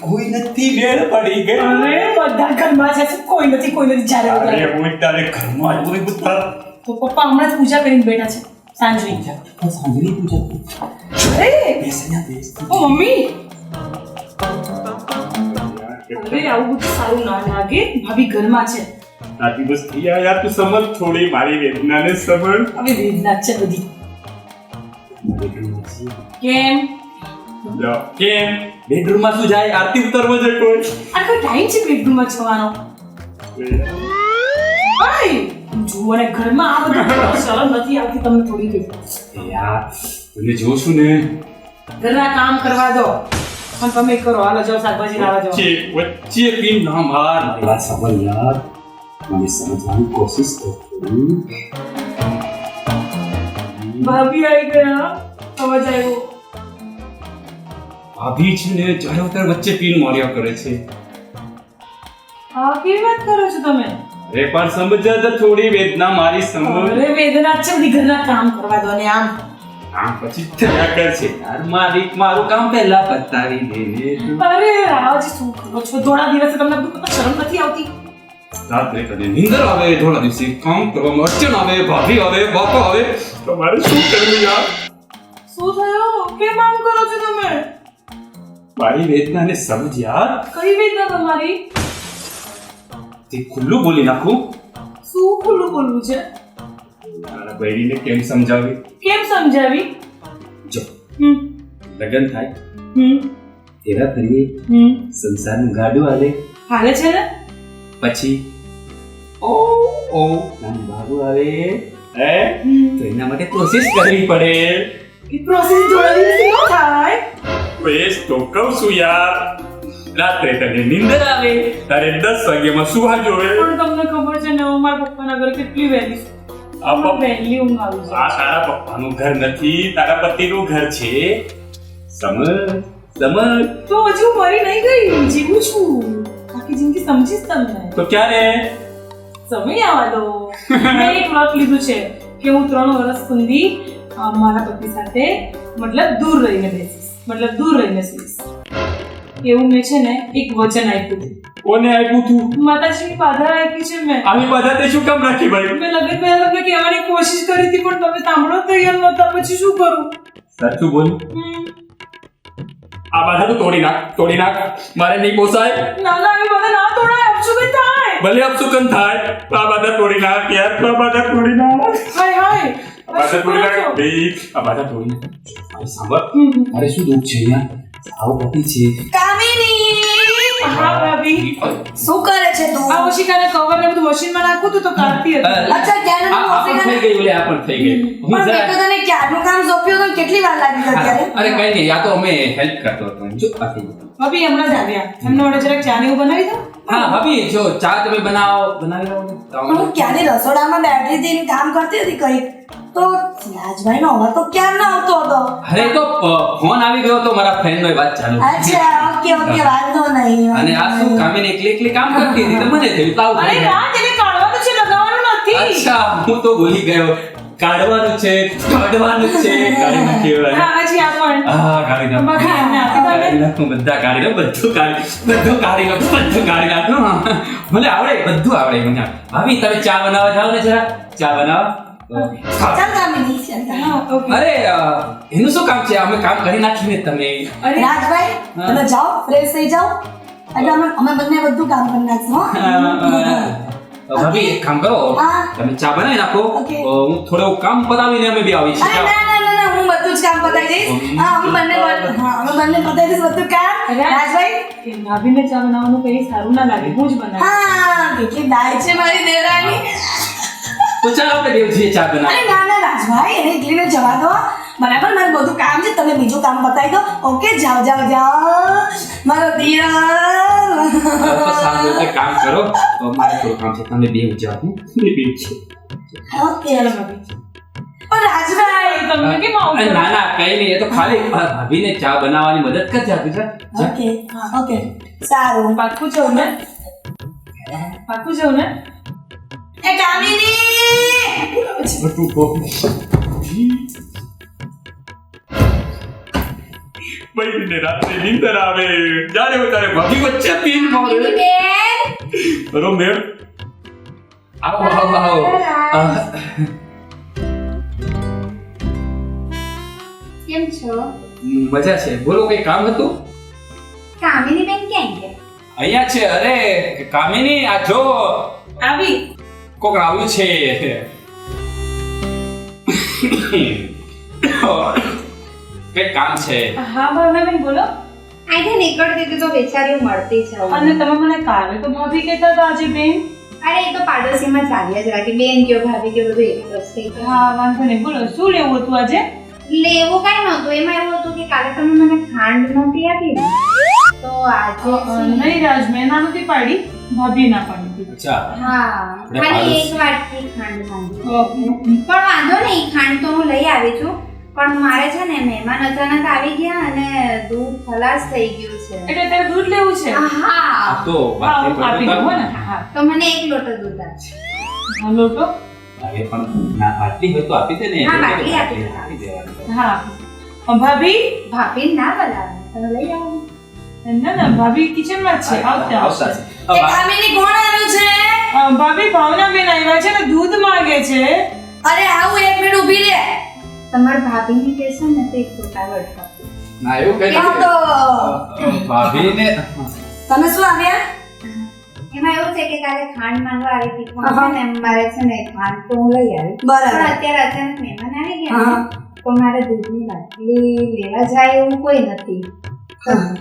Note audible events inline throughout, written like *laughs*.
કોઈ નથી મેળ ના બેસ. ઓ ઘરમાં છે. યાર તું સમજ થોડી મારી વેદનાને સમજ હવે વેદના છે બધી. કેમ? કેમ? બેડરૂમમાં શું જાય? આરતી ઉતારવા જાય કોઈ? આ કોઈ ટાઈમ છે બેડરૂમમાં જવાનો? અરે જુઓ ને ઘરમાં આ બધું શરમ નથી આવતી તમને થોડી કઈ યાર તમે છું ને. ઘરના કામ કરવા દો. પણ તમે કરો હાલો જાઓ શાકભાજી લાવા જાઓ. વચ્ચે વચ્ચે પી ના માર. મારી વાત યાર. મને સમજવાની કોશિશ કરો. ભાભી આવી ગયા. સમજ આવ્યો. ભાભી છે ને જ્યારે ત્યારે વચ્ચે પીન માર્યા કરે છે. આ કેવી વાત કરો છો તમે? અરે પણ સમજ તો થોડી વેદના મારી સમજ. અરે વેદના છે ઘરના કામ કરવા દો ને આમ. આમ પછી થયા કરશે. યાર મારી મારું કામ પહેલા પતાવી દે ને. અરે રાજ શું કરો છો? થોડા દિવસે તમને શરમ નથી આવતી? રાત્રે કને નીંદર આવે થોડા દિવસે કામ કરવામાં અડચણ આવે ભાભી આવે બાપા આવે. તમારે શું કરવું યાર? શું થયો? કેમ આમ કરો છો તમે? મારી વેદનાને સમજ યાર કઈ વેદના તમારી તે ખુલ્લું બોલી નાખું શું ખુલ્લું બોલવું છે મારા બૈરીને કેમ સમજાવી કેમ સમજાવી જો લગન થાય તેરા તરીએ સંસારનું ગાડું આવે હાલે છે ને પછી ઓ ઓ નાનું બાબુ આવે હે તો એના માટે પ્રોસેસ કરવી પડે એ પ્રોસેસ થોડા દિવસે ન થાય બેસ તો કહું છું યાર રાત્રે તને નીંદર આવે તારે દસ વાગ્યામાં સુવા જોવે? પણ તમને ખબર છે ને હું મારા પપ્પાના ઘરે કેટલી વહેલી છું. આ પપ્પા- વહેલી ઊંઘ આવી જાય આ તારા પપ્પાનું ઘર નથી તારા પતિનું ઘર છે. સમજ? સમજ? તો હજુ હું મરી નહીં ગઈ જીવું છું. આખી જિંદગી સમજીશ તમને. તો ક્યારે? સમય આવવા દો. મેં એક વ્રત લીધું છે કે હું ત્રણ વર્ષ સુધી મારા પતિ સાથે મતલબ દૂર રહીને બેસીશ. મતલબ દૂર રહીને સૂઈશ એવું મેં છે ને એક વચન આપ્યું હતું. કોને આપ્યું હતું માતાજીની બાધા રાખી છે મેં. આવી બધા તે શું કામ રાખી ભાઈ? મેં લગ્ન પહેલા તમને કહેવાની કોશિશ કરી હતી પણ તમે સાંભળો તૈયાર નહોતા પછી શું કરું? સાચું બોલ. આ બાધા તો તોડી નાખ તોડી નાખ. મારે નહીં પોસાય. ના ના એ બાધા ના તોડાય અપશુકન થાય? ભલે અપસુકન થાય આ બાધા તોડી નાખ યાર આ બાધા તોડી નાખ. હાય હાય. આ બાધા તોડી નાખ ભઈ, આ બાધા તોડી નાખ સાંભળ. મારે શું દુઃખ છે અહીંયા? આવું પતિ છે. કામિની! હા ભાભી. શું કરે છે તું? આ ઓશિકાને કવર ને બધું મશીનમાં નાખું તું તો કાઢતી હતી. અચ્છા આ પણ થઈ ગઈ ઓલે આ પણ થઈ ગઈ હું પણ તો જરા- તને ક્યારનું કામ સોંપ્યું તો કેટલી વાર લાગી અત્યારે અરે કઈ નહીં આ તો અમે હેલ્પ કરતો હતો. જો આ થઈ ગયું. ભાભી હમણાં જ આવ્યા એમને ઓર્ડર જરાક ચા ને એવું બનાવી દો. હા ભાભી જો ચા તમે બનાવો. બનાવી પણ હું ક્યારે રસોડામાં બેઠી હતી કામ કરતી હતી કઈ. તો રાજભાઈ નો અવાજ તો ક્યાં ના આવતો હતો? અરે તો ફોન આવી ગયો તો મારા ફ્રેન્ડ નો વાત ચાલુ. અચ્છા ઓકે ઓકે વાંધો નહીં અને આ શું કામીને એકલી એકલી કામ કરતી હતી? તો મને થયું તાવ અરે રાત એને કાઢવાનું છે લગાવવાનું નથી. અચ્છા હું તો ભૂલી ગયો. કાઢવાનું છે કાઢવાનું છે. *laughs* કાઢી નાખ્યું હા હજી આ પણ. હા કાઢી નાખ્યું બધા કાઢી નાખ બધું કાઢી બધું કાઢી નાખ બધું કાઢી નાખ. મને આવડે બધું આવડે મને. ભાભી તમે ચા બનાવવા જાઓ ને જરા. ચા બનાવો. અરે એનું શું કામ છે? અમે કામ કરી નાખીને તમે. અરે રાજભાઈ. તમે જાઓ ફ્રેશ થઈ જાઓ. એટલે અમે અમે બંને બધું કામ કરી નાખશું હો. ભાભી એક કામ કરો. તમે ચા બનાવી નાખો. હું થોડું કામ પતાવીને અમે બી આવી છીએ. ના ના ના ના હું બધું જ કામ પતાવી દઈશ. હા અમે બંને હા અમે બંને પતાવી દઈશ બધું કામ. રાજભાઈ? ભાભીને ચા બનાવવાનું કઈ સારું ના લાગે હું જ બનાવું હા કેટલી દાય છે મારી દેરાની તો ચાલો આપણે ચા બનાવ અરે ના ના રાજભાઈ એને એકલીને જવા દો. બરાબર મારે બધું કામ છે. તમે બીજું કામ બતાવી દો. ઓકે જાઓ જાઓ જાઓ. મારો દિયર. તો કામ કરો. મારે થોડું કામ છે. તમે બે જાઓ હું બે બે છે. ઓકે હેલો પણ રાજભાઈ તમને કેમ આવું ના ના કઈ નહીં. એ તો ખાલી ભાભીને ચા બનાવવાની મદદ કરજે આપી જા. ઓકે ઓકે સારું પાક્કું જવું ને? પાક્કું જવું ને? એ કામિની! બધું બૈરીને રાત્રે નીંદર આવે જ્યારે હોય ત્યારે ભાભી વચ્ચે પીન મારે બરો મેળ આવો આવો આવો કેમ છો મજા છે બોલો કઈ કામ હતું કામિની બેન ક્યાં ગયા અહીંયા છે અરે કામિની આ જો આવી કોક આવ્યું છે કઈ કામ છે? હા ભાવનાબેન બોલો. આજે નીકળતી હતી તો બેચારીઓ મળતી છે અને તમે મને કાલે તો ભાભી કહેતા હતા આજે બેન? અરે એ તો પાડોશીમાં ચાલ્યા જ રાખે. બેન કયો ભાભી કયો બધું એક જ થઈ હા વાંધો નહીં. બોલો શું લેવું હતું આજે? લેવું કઈ નહોતું. એમાં એવું હતું કે કાલે તમે મને ખાંડ નહોતી આપી. તો આજે નહીં રાજ મેં ના નથી પાડી. ભાભી ના પાડી અચ્છા. હા. ખાલી એક વાટકી ખાંડ માંગી પણ વાંધો નહીં ખાંડ તો હું લઈ આવી છું. પણ મારે છે ને મહેમાન અચાનક આવી ગયા અને દૂધ ખલાસ થઈ ગયું છે. એટલે તારે દૂધ લેવું છે? હા તો વાત આપી દઉં ને. તો મને એક લોટો દૂધ આપજો. હા, લોટો? હવે પણ ના બાટલી હોય તો આપી દે ને. હા, બાટલી આપી દે. હા. ભાભી? ભાભી ના બોલાવે. તમે લઈ આવો. ના ના ભાભી કિચનમાં છે. આવતા. આવતા આવશે એ કામિની કોણ આવ્યું છે? ભાભી ભાવના બેન આવ્યા છે ને દૂધ માંગે છે. અરે આવું એક મિનિટ ઊભી રે. તમારા ભાભીને કહેશો ને તો એક ફોટા ના એવું કઈ હા તો ભાભીને તમે શું આવ્યા? એમાં એવું છે કે કાલે ખાંડ માંગવા આવી હતી પણ છે ને મારે છે ને ખાંડ તો હું લઈ આવી. પણ બરાબર અત્યારે અચાનક મહેમાન આવી ગયા તો મારે દૂધની બાટલી લેવા જાય એવું કોઈ નથી.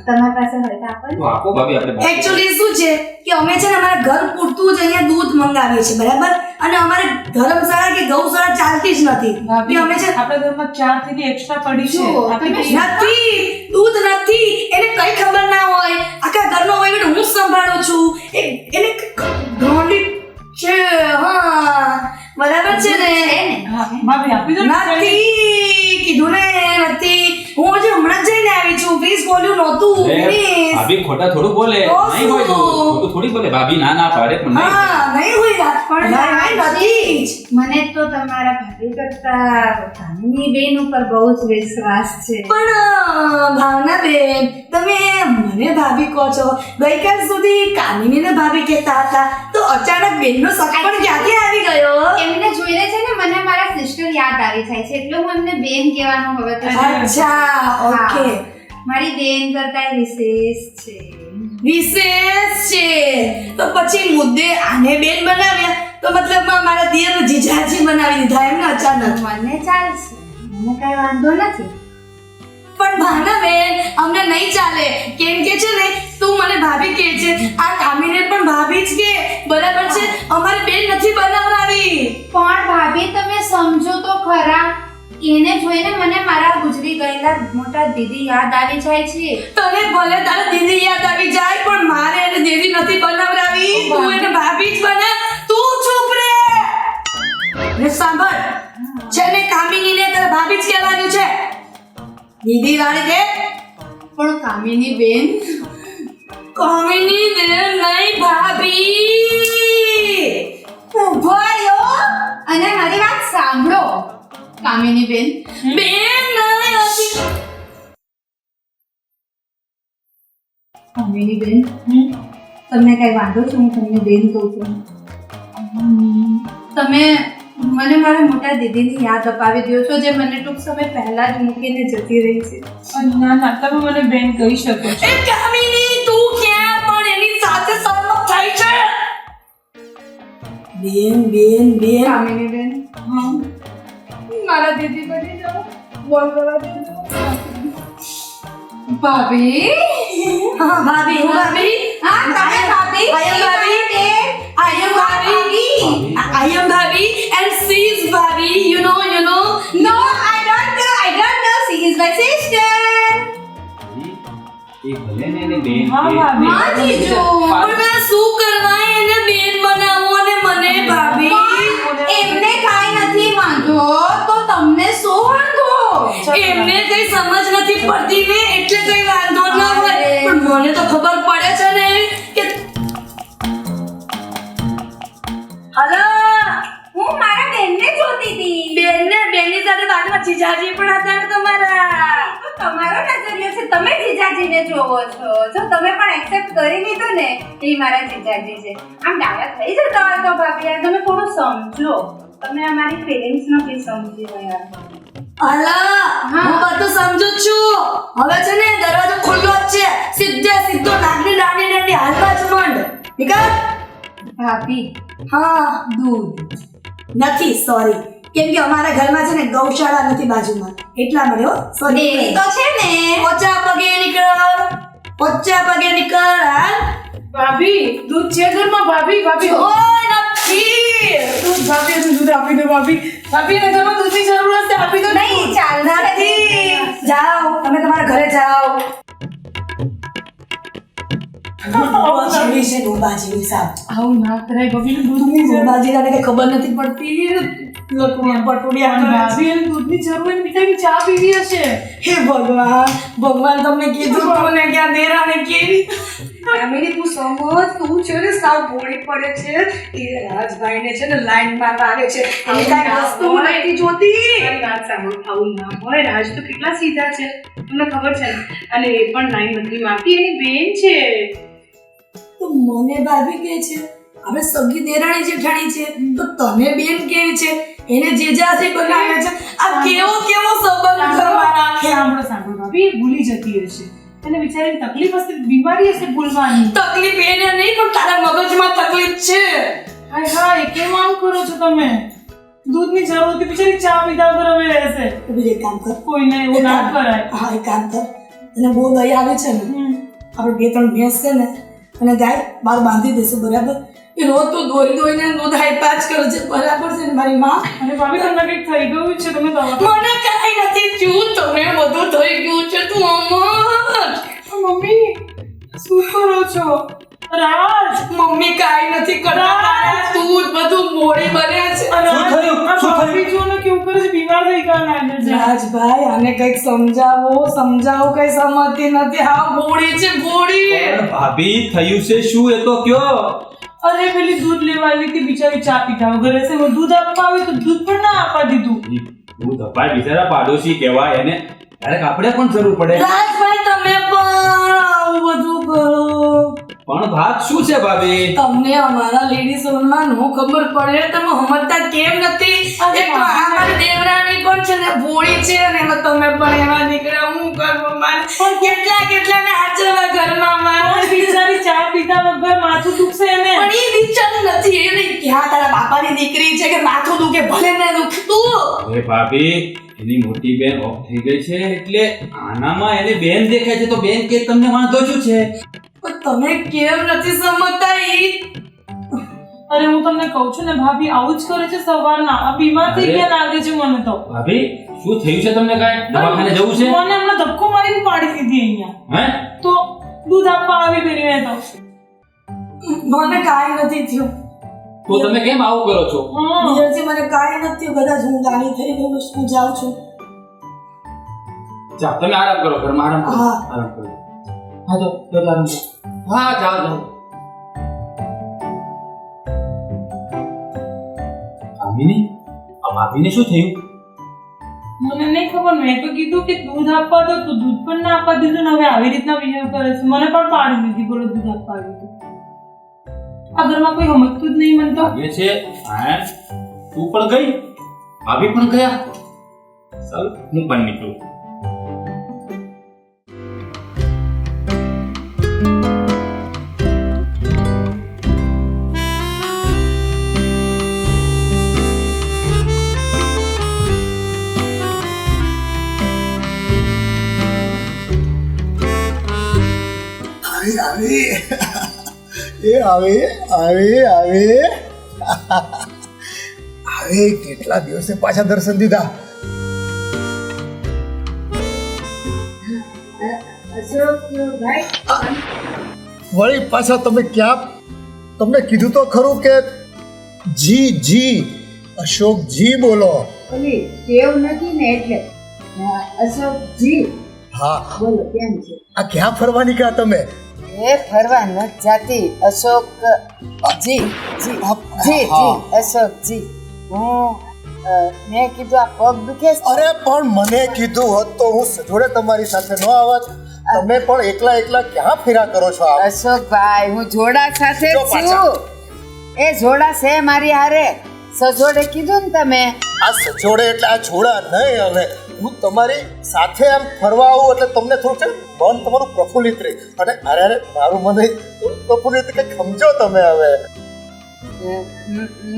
તમારી પાસે હોય તો આપો તો આપો ભાભી આપણે બાટલી. એકચ્યુઅલી શું છે કે અમે છે ને અમારા ઘર પૂરતું જ અહીંયા દૂધ મંગાવીએ છીએ બરાબર? અને અમારે ધર્મશાળા કે ગૌશાળા ચાલતી જ નથી. કે અમે છે આપણા ઘરમાં ચારથી એક્સ્ટ્રા પડી છે. નથી દૂધ નથી એને કઈ ખબર ના હોય. આખા ઘરનો વહીવટ હું જ સંભાળું છું. એને ઢોંડી છે હા બરાબર છે ને? ભાભી આપી દો ને. નથી કીધું ને નથી હું હજી હમણાં જ જઈને આવી છું પ્લીઝ બોલ્યું નહોતું ભાભી ખોટા થોડું બોલે. નહીં હોય ખોટું થોડી બોલે. ભાભી ના ના પાડે પણ નહીં. હા નહીં હોય વાત પણ ના, ના, નથી. મને તો તમારા ભાભી કરતા કામિની બેન ઉપર બહુ જ વિશ્વાસ છે. પણ ભાવના બેન તમે મને ભાભી કહો છો. ગઈકાલ સુધી કામિનીને ભાભી કહેતા હતા. તો અચાનક બેનનો શક પણ ક્યાંથી આવી ગયો? એમને જોઈને છે ને મને મારા સિસ્ટર યાદ આવી જાય છે. એટલે હું એમને બેન કહેવાનું હવે તો અચ્છા ઓકે. મારી બેન કરતા વિશેષ છે. વિશેષ છે. તો પછી મુદ્દે આને બેન બનાવ્યા. તો મતલબ મારા દિયર જીજાજી બનાવી દીધા એમને અચાનક. મને ચાલશે. મને કઈ વાંધો નથી. પણ ભાના બેન અમને નહીં ચાલે. કેમ કે છે ને તું મને ભાભી કહે છે. આ કામીને પણ ભાભી જ કે. બરાબર છે? અમારે બેન નથી બનાવવાની. પણ ભાભી તમે સમજો તો ખરા. એને જોઈને મને મારા ગુજરી ગયેલા મોટા દીદી યાદ આવી જાય છે. તને ભલે તારા દીદી યાદ આવી જાય પણ મારે એને દીદી નથી બનાવડાવી. તું એને ભાભી જ બના. તું ચૂપ રે. ને સાંભળ. છે ને કામિનીને તારે ભાભી જ કહેવાનું છે. દીદી વાળી દે. પણ કામિની બેન? કામિની બેન નહીં ભાભી. ઊભો અને મારી વાત સાંભળો. કામિની બેન. બેન કામિની બેન તમને કઈ વાંધો છે? હું તમને બેન કહું છું. તમે મને મારા મોટા દીદીની યાદ અપાવી દો છો જે મને ટૂંક સમય પહેલા જ મૂકીને જતી રહી છે. ના ના તમે મને બેન કહી શકો છો. કામિની તું ક્યાં? પણ એની સાથે સહમત થઈ છે. બેન બેન. બેન કામિની બેન મારા દીદી બની જાઓ બોલ કરવા દેજો ભાભી હા ભાભી હું ભાભી હા તમે ભાભી I am ભાભી. I am ભાભી I am ભાભી and she is ભાભી you know you know No, I don't know. I don't know. She is my sister. એ ભલે ને એને બેન હા, કે- ભાભી. હા, જીજુ. પણ મેં શું કરવા એને બેન બનાવો અને મને ભાભી એમને કાંઈ નથી વાંધો તો તમને શું વાંધો એમને કઈ સમજ નથી પડતી ને એટલે કઈ વાંધો ન હોય. પણ મને તો ખબર પડે છે ને કે હલો હું મારા બેનને જોતી હતી. બેનને? બેનની સાથે બાજુમાં જીજાજી પણ હતા ને તમારા. તમારો નજરિયો છે તમે જીજાજીને જોવો છો. જો તમે પણ એક્સેપ્ટ કરી લીધું ને એ મારા જીજાજી છે. આમ ડાયા થઈ જતા હોય તો ભાભી તમે થોડું સમજો. તમે અમારી ફિલિંગ્સ નથી સમજી રહ્યા. અલા હું બધું સમજુ છું. હવે છે ને દરવાજો ખુલ્લો જ છે. સીધે સીધો નાની નાની નાની હાલવા જ મંડ. નિકાલ. ભાભી. હા દૂધ. નથી સોરી કેમ કે અમારા ઘરમાં છે ને ગૌશાળા નથી બાજુમાં. એટલા માટે હો સોરી તો છે ને. પોચા પગે નીકળ. પોચા પગે નીકળ. ભાભી દૂધ છે ઘરમાં ભાભી ભાભી. ઓય નથી. ભાભી. ભાભી એને ઘરમાં દૂધની જરૂર હશે આપી દો નહીં ચાલનાર નથી. જાઓ તમે તમારા ઘરે જાઓ. ડોબા જેવી છે ડોબા જેવી સાહેબ આવું ના કરાય ભાભી દૂધની જરૂર. ડોબાજીરાને કઈ ખબર નથી પડતી. લટુડિયા પટુડિયા કરે છે. દૂધની જરૂર એને બિચારી ચા પીવી હશે. હે ભગવાન ભગવાન તમને કીધું તું. ને ક્યાં દેરાને કેવી? કામિની તું સમજ તું છે ને સાવ ભોળી પડે છે. એ રાજભાઈને છે ને લાઈન મારવા આવે છે. એને કાંઈ વસ્તુ નથી જોતી. વાત સાંભળો. આવું ના હોય. રાજ તો કેટલા સીધા છે. તમને ખબર છે ને? અને એ પણ લાઈન નથી માપી એની બેન છે. તો મને ભાભી કે છે હવે સગી દેરાણી જેઠાણી છે. તો તમે બેન કેવી છે? એને જેજાથી બનાવે છે આ કેવો કેવો સંબંધ કરવા રાખે સાંભળો સાંભળો ભાભી ભૂલી જતી હશે અને બિચારીને તકલીફ હશે બીમારી હશે ભૂલવાની. તકલીફ એને નહીં પણ તારા મગજમાં તકલીફ છે. હાય હાય કેમ આમ કરો છો તમે? દૂધની જરૂર હતી બિચારી ચા પીધા હવે રહેશે. બીજે કામ કર. કોઈને એવું ના કરાય. હા એ કામ કર. અને બહુ દયા આવે છે ને. આપણે બે ત્રણ ભેંસ છે ને અને ગાય બહાર બાંધી દેશું બરાબર? એ રોજ તો દોરી દોઈને દૂધ હાઈપા જ કરે છે. બરાબર છે ને મારી માં? અને ભાભી તમને કંઈક થઈ ગયું છે તમે મને કાંઈ નથી થયું. તમને બધું થઈ ગયું છે તું અમર. મમ્મી શું કરો છો? રાજ. મમ્મી કાંઈ નથી કરતા. તું બધું મોડી બને છે. શું થયું? શું થયું? ભાભી જો ને છે બીમાર થઈ ગયા લાગે છે. રાજભાઈ આને કંઈક સમજાવો. સમજાવો કઈ સમજતી નથી. હા બોડી છે બોડી ભાભી થયું છે શું? એ તો કયો. અરે પેલી દૂધ લેવા આવી હતી બિચારી ચા પીતા વગર. છે હું દૂધ આપવા આવી તો દૂધ પણ ના આપવા દીધું. દૂધ અપાય બિચારા પાડોશી કહેવાય એને. ક્યારેક આપણે પણ જરૂર પડે. રાજભાઈ તમે પણ આવું બધું કરો. પણ વાત શું છે ભાભી? તમને અમારા લેડીઝમાં નો ખબર પડે તમે સમજતા કેમ નથી? અરે એક તો આ દેવરાણી પણ છે ને ભોળી છે અને એમાં તમે પણ એવા નીકળ્યા. હું કરું મારે પણ કેટલા કેટલા ને આચરવા ઘરમાં પણ બિચારી ચા પીતા વગર માથું દુખશે એને પણ એ વિચાર નથી એને ક્યાં તારા બાપાની દીકરી છે કે માથું દુખે ભલે ને દુખતું. અરે ભાભી એની મોટી બેન ઓફ થઈ ગઈ છે એટલે આનામાં એને બેન દેખાય છે. તો બેન કે તમને વાંધો શું છે? તમે કેમ નથી સમજતા ઈ અરે હું તમને કહું છું ને ભાભી આવું જ કરે છે સવારના. આ બીમાર થઈ ગયા લાગે છે મને તો? ભાભી શું થયું છે તમને કાઈ? દવાખાને જવું છે? મને હમણાં ધક્કો મારીને પાડી દીધી અહીંયા. હે? તો દૂધ આપવા આવી ગઈ મેં તો. મને કાઈ નથી થયું. તો તમે કેમ આવું કરો છો. બીજાથી મને કાઈ નથી થયું. કદાચ હું ગાડી થઈ ગયું હું જાઉં છું. જા તમે આરામ કરો ઘરમાં આરામ કરો. આરામ કરો. હા જાઓ આરામ કરો. હા જાઓ જાઓ કામિની આ ભાભીને શું થયું? મને નહીં ખબર મેં તો કીધું કે દૂધ આપવા દો તો દૂધ પણ ના આપવા દીધું ને હવે આવી રીતના બિહેવ કરે છે. મને પણ પાડી દીધી બોલો દૂધ આપવા આવ્યું તો. આ ઘરમાં કોઈ સમજતું જ નહીં મને તો. લાગે છે હા તું પણ ગઈ? ભાભી પણ ગયા? ચાલ હું પણ નીકળું. એ આવે આવે આવે. આવે કેટલા દિવસે પાછા દર્શન દીધા? વળી પાછા તમે ક્યાં? તમને કીધું તો ખરું કે જી જી અશોકજી બોલો. ટેવ નથી ને એટલે? હા, અશોકજી. હા. બોલો કેમ છે? આ ક્યાં ફરવાની કા તમે? એ ફરવા ન જાતી અશોક જી જી જી જી અશોકજી હું મેં કીધું આ પગ દુખે અરે પણ મને કીધું હોત તો હું જોડે તમારી સાથે ન આવત. તમે પણ એકલા એકલા ક્યાં ફેરા કરો છો અશોક અશોકભાઈ હું જોડા સાથે જો જ. છું. એ જોડા છે મારી હારે. સજોડે કીધું ને તમે? આ સજોડે એટલે આ જોડા નહીં હવે. હું તમારી સાથે આમ ફરવા આવું એટલે તમને થોડું છે મન તમારું પ્રફુલ્લિત રહે. અને અરે અરે મારું મને પ્રફુલ્લિત કે સમજો તમે હવે.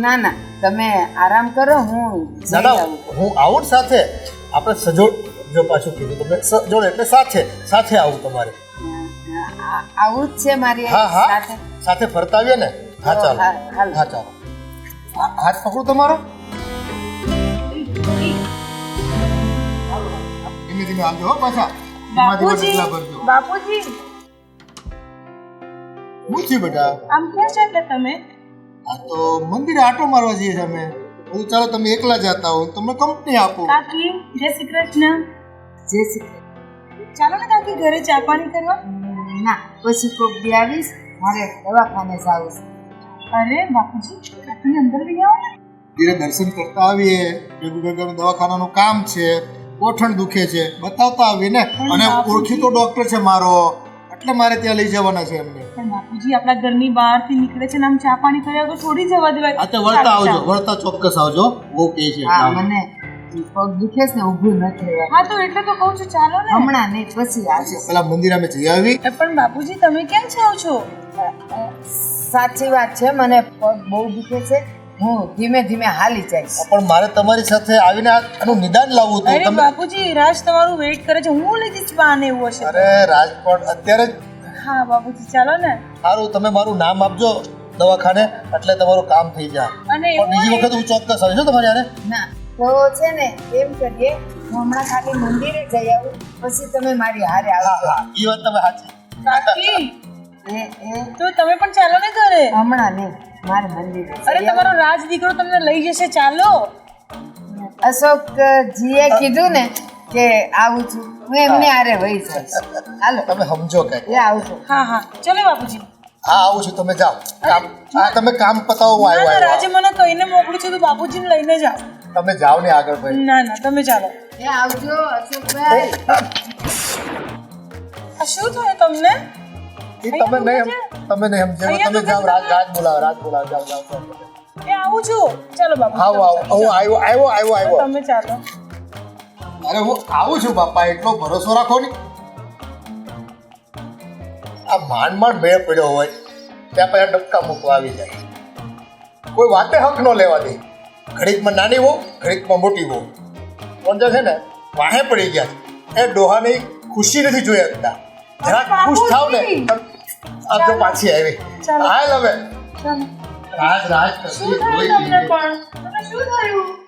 ના ના તમે આરામ કરો હું ના હું આવું સાથે. આપણે સજોડ જો પાછું કીધું તમને સજોડ એટલે સાથે સાથે આવું તમારે. આવું જ છે મારી સાથે. સાથે ફરતા આવીએ ને? હા ચાલો. હા, ચાલો. હાથ પકડું તમારો. ધીમે ધીમે આવજો હો પાછા. બાપુજી હું છું બેટા? આમ ક્યાં છે એટલે તમે? આ તો મંદિરે આટો મારવા જઈએ છીએ અમે. બધું ચાલો તમે એકલા જતા હો તમને કંપની આપો. કાકી જય શ્રી કૃષ્ણ. જય શ્રી ચાલો ને કાકી ઘરે ચા પાણી કરવા ના પછી કોક બી આવીશ મારે દવાખાને જાવું છે. અરે બાપુજી. કાકીને અંદર લઈ આવો ને. ધીરે દર્શન કરતા આવીએ. ભેગું ભેગું દવાખાનાનું કામ છે. કોઠણ દુખે છે. બતાવતા આવીએ ને. અને ઓળખીતો ડોક્ટર છે મારો. એટલે મારે ત્યાં લઈ જવાના છે એમને. પણ બાપુજી આપણા ઘરની બહારથી નીકળે છે ને આમ ચા પાણી કર્યા તો થોડી જવા દેવાય. આ તો વળતા આવજો. વળતા ચોક્કસ આવજો. બહુ કહે છે. હા મને પગ દુખે છે ને ઊભું નથી રહેવાતું. હા તો એટલે તો કહું છું ચાલો ને. હમણાં નહીં પછી આવીશ. પેલા મંદિર અમે જઈ આવી. પણ બાપુજી તમે ક્યાં જાઓ છો સાચી વાત છે મને પગ બહુ દુખે છે. હું ધીમે ધીમે હાલી જઈશ. પણ મારે તમારી સાથે આવીને આનું નિદાન લાવવું હતું. અરે તમે બાપુજી રાજ તમારું વેઇટ કરે છે. હું લઈ જઈશ બાને એવું હશે. અરે રાજકોટ અત્યારે હા બાપુજી ચાલો ને. સારું તમે મારું નામ આપજો દવાખાને એટલે તમારું કામ થઈ જાય. અને બીજી વખત હું ચોક્કસ આવીશ તમારે તમારી હારે. ના તો છે ને એમ કરીએ હું હમણાં ખાલી મંદિરે જઈ આવું પછી તમે મારી હારે હા હા એ વાત તમે સાચી. કાકી તો તમે પણ ચાલો ને ઘરે? હમણાં નહીં મારે મંદિર અરે તમારો રાજ દીકરો તમને લઈ જશે ચાલો. અશોક જીએ કીધું ને કે આવું છું. હું એમને હારે વહી જઈશ. હાલો. તમે સમજો કે એ આવું છું. હા હા. ચલો બાપુજી. હા આવું છું તમે જાઓ. કામ હા તમે કામ પતાવો આવ્યો આવ્યો. રાજે મને કહીને મોકલું છું તો બાપુજીને લઈને જાઓ. તમે જાઓ ને આગળ ભાઈ. ના ના તમે ચાલો. એ આવજો અશોકભાઈ. આ શું થયું તમને? એ તમે નહીં તમે નહીં સમજો તમે જાઓ રાજ રાજ બોલાવો રાજ બોલાવો જાઓ જાઓ. એ આવું છું. ચાલો બાપા આવો આવો. હું આવ્યો આવ્યો આવ્યો આવ્યો. તમે ચાલો. અરે હું આવું છું બાપા એટલો ભરોસો રાખો ને આ માંડ માંડ બે પડ્યો હોય ત્યાં પછી ડબકા મૂકવા આવી જાય. કોઈ વાતે હક ન લેવા દે ઘડીકમાં નાની વહુ ઘડીકમાં મોટી વહુ. પણ જે છે ને વાહે પડી ગયા. એ ડોહાની ખુશી નથી જોઈ શકતા. જરાક ખુશ થાવ ને આ તો પાછી આવી. હાલ હવે. રાજ રાજ કરતી તમને પણ? શું થયું?